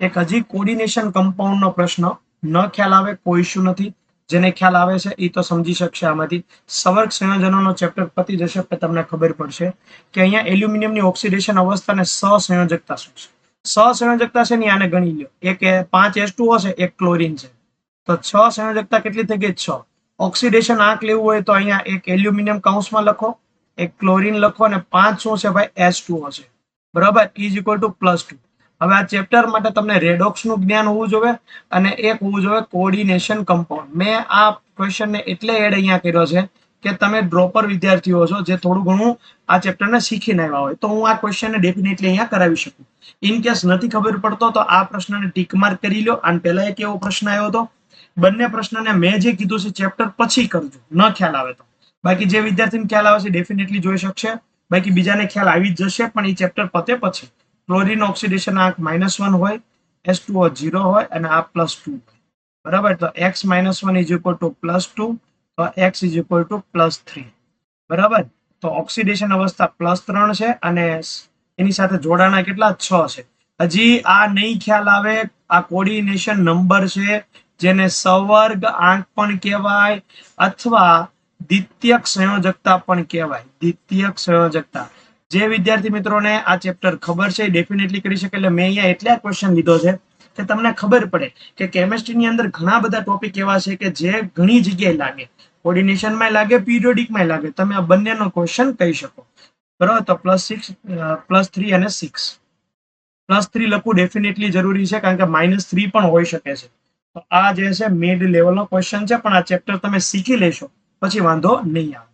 એક હજી કોર્ડિનેશન કમ્પાઉન્ડનો પ્રશ્ન. ન ખ્યાલ આવે, કોઈ ઇશ્યુ નથી. જેને ખ્યાલ આવે છે એ તો સમજી શકશે આમાંથી. સવર્ગ સંયોજનોનો ચેપ્ટર પતી જશે એટલે તમને ખબર પડશે કે અહીંયા એલ્યુમિનિયમની ઓક્સિડેશન અવસ્થા અને સહસંયોજકતા શું છે? સહસંયોજકતા છે ને આને ગણી લ્યો. એક પાંચ એસ ટુ છે, એક ક્લોરિન છે. તો છ સંયોજકતા કેટલી થઈ ગઈ? છ. ઓક્સિડેશન આંક લેવું હોય તો અહીંયા એક એલ્યુમિનિયમ કાઉન્સમાં લખો, એક ક્લોરીન લખો અને પાંચ શું છે ભાઈ? એસ ટુ હશે બરાબર? Is equal to plus two હવે આ ચેપ્ટર માટે તમને રેડોક્સનું જ્ઞાન હોવું જોઈએ અને એક હોવું જોઈએ કોર્ડિનેશન કમ્પાઉન્ડ મેં આ ક્વેશ્ચનને એટલે એડ અહીંયા કર્યો છે કે તમે ડ્રોપર વિદ્યાર્થીઓ છો જે થોડું ઘણું આ ચેપ્ટરને શીખીને આવ્યા હોય. તો હું આ ક્વેશ્ચનને ડેફિનેટલી અહીંયા કરાવી શકું. ઇન કેસ નથી ખબર પડતો તો આ પ્રશ્નને ટીક માર્ક કરી લો અને પહેલા એક એવો પ્રશ્ન આવ્યો હતો. બંને પ્રશ્નને મેં જે કીધું છે ચેપ્ટર પછી કરજો. ન ખ્યાલ આવે તો. બાકી જે વિદ્યાર્થીને ખ્યાલ આવે છે ડેફિનેટલી જોઈ શકશે. બાકી બીજાને ખ્યાલ આવી જ જશે પણ એ ચેપ્ટર પતે પછી. ક્લોરીન ઓક્સિડેશન આંક માઇનસ વન હોય એસ ટુ ઝીરો હોય અને આ પ્લસ ટુ બરાબર? તો X minus one is equal to plus two તો X is equal to plus three બરાબર? તો ઓક્સિડેશન અવસ્થા પ્લસ ત્રણ છે અને એની સાથે જોડાણા કેટલા? છ છે. હજી આ નહીં ખ્યાલ આવે, આ કોર્ડિનેશન નંબર છે, જેને સવર્ગ આંક પણ કહેવાય અથવા દ્વિતીયક સંયોજકતા પણ કહેવાય. દ્વિતીયક સંયોજકતા. જે વિદ્યાર્થી મિત્રોને આ ચેપ્ટર ખબર છે ડેફિનેટલી કરી શકે, એટલે મેં અહીંયા એટલે ક્વેશ્ચન લીધો છે કે તમને ખબર પડે કે કેમેસ્ટ્રીની અંદર ઘણા બધા ટોપિક એવા છે કે જે ઘણી જગ્યાએ લાગે. કોર્ડિનેશનમાં લાગે પીરિયોડિકમાં લાગે. તમે આ બંનેનો ક્વેશ્ચન કહી શકો. બરાબર? તો પ્લસ સિક્સ પ્લસ થ્રી અને સિક્સ પ્લસ થ્રી લખવું ડેફિનેટલી જરૂરી છે કારણ કે માઇનસ થ્રી પણ હોઈ શકે છે. તો આ જે છે મિડ લેવલનો ક્વેશ્ચન છે, પણ આ ચેપ્ટર તમે શીખી લેશો. પછી વાંધો નહીં આવે.